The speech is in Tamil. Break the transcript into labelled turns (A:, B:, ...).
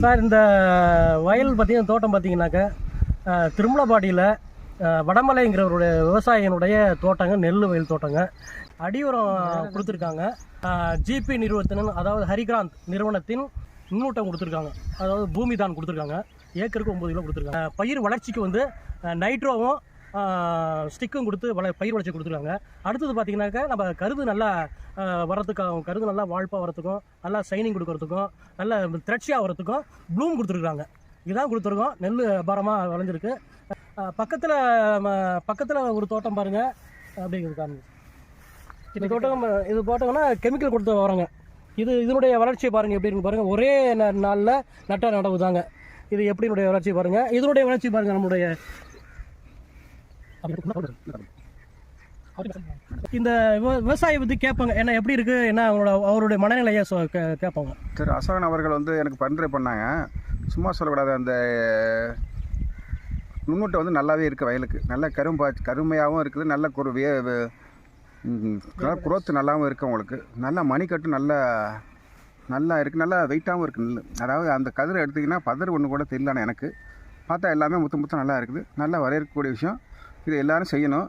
A: சார் இந்த வயல் பார்த்தீங்கன்னா தோட்டம் பார்த்தீங்கன்னாக்கா அஹ், திருமலபாடியில் வடமலைங்கிறவருடைய விவசாயினுடைய தோட்டங்க நெல் வயல் தோட்டங்க. அடியுரம் கொடுத்துருக்காங்க. ஜிபி நிறுவனத்தின் அதாவது ஹரிகிராந்த் நிறுவனத்தின் முன்னூட்டம் கொடுத்துருக்காங்க. அதாவது பூமி தான் கொடுத்துருக்காங்க. ஏக்கருக்கு ஒம்பது கிலோ கொடுத்துருக்காங்க. பயிர் வளர்ச்சிக்கு வந்து நைட்ரோவும் ஸ்டிக்கும் கொடுத்து வள பயிர் வளர்ச்சி கொடுத்துருக்காங்க. அடுத்தது பார்த்தீங்கன்னாக்கா நம்ம கருது நல்லா அஹ், வரத்துக்காகவும் கருது நல்லா வாழ்ப்பாக வரத்துக்கும் நல்லா சைனிங் கொடுக்கறதுக்கும் நல்ல திரட்சியாக வரத்துக்கும் ப்ளூம் கொடுத்துருக்காங்க. இதுதான் கொடுத்துருக்கோம். நெல் பாரமாக விளைஞ்சிருக்கு பக்கத்தில் பக்கத்தில் ஒரு தோட்டம் பாருங்கள் அப்படிங்கிறது காரணம் இந்த தோட்டம் இது போட்டோம்னா கெமிக்கல் கொடுத்து வரோங்க இது இதனுடைய வளர்ச்சியை பாருங்கள் எப்படி இருக்கு பாருங்கள் ஒரே நாளில் நட்ட நடவு தாங்க இது எப்படினுடைய வளர்ச்சி பாருங்கள் இதனுடைய வளர்ச்சி பாருங்கள் நம்மளுடைய இந்த விவ- விவசாயி பற்றி கேட்பாங்க. என்ன எப்படி இருக்கு என்ன அவங்களோட அவருடைய மனநிலையை கேட்பாங்க.
B: திரு அசோகன் அவர்கள் வந்து எனக்கு பரிந்துரை பண்ணாங்க. சும்மா சொல்லக்கூடாது அந்த நுண்ணூட்டை வந்து நல்லாவே இருக்குது வயலுக்கு. நல்ல கரும்பா கருமையாகவும் இருக்குது நல்ல குரு வே குரோத்து நல்லாவும் இருக்குது உங்களுக்கு. நல்ல மணிக்கட்டு நல்லா நல்லா இருக்குது நல்லா வெயிட்டாகவும் இருக்குது நெல் அதாவது அந்த கதிரை எடுத்திங்கன்னா பதர் ஒன்று கூட தெரியலான எனக்கு. பார்த்தா எல்லாமே முத்து முத்து நல்லா இருக்குது. நல்லா வரையறக்கூடிய விஷயம். இது எல்லாரும் செய்யணும்.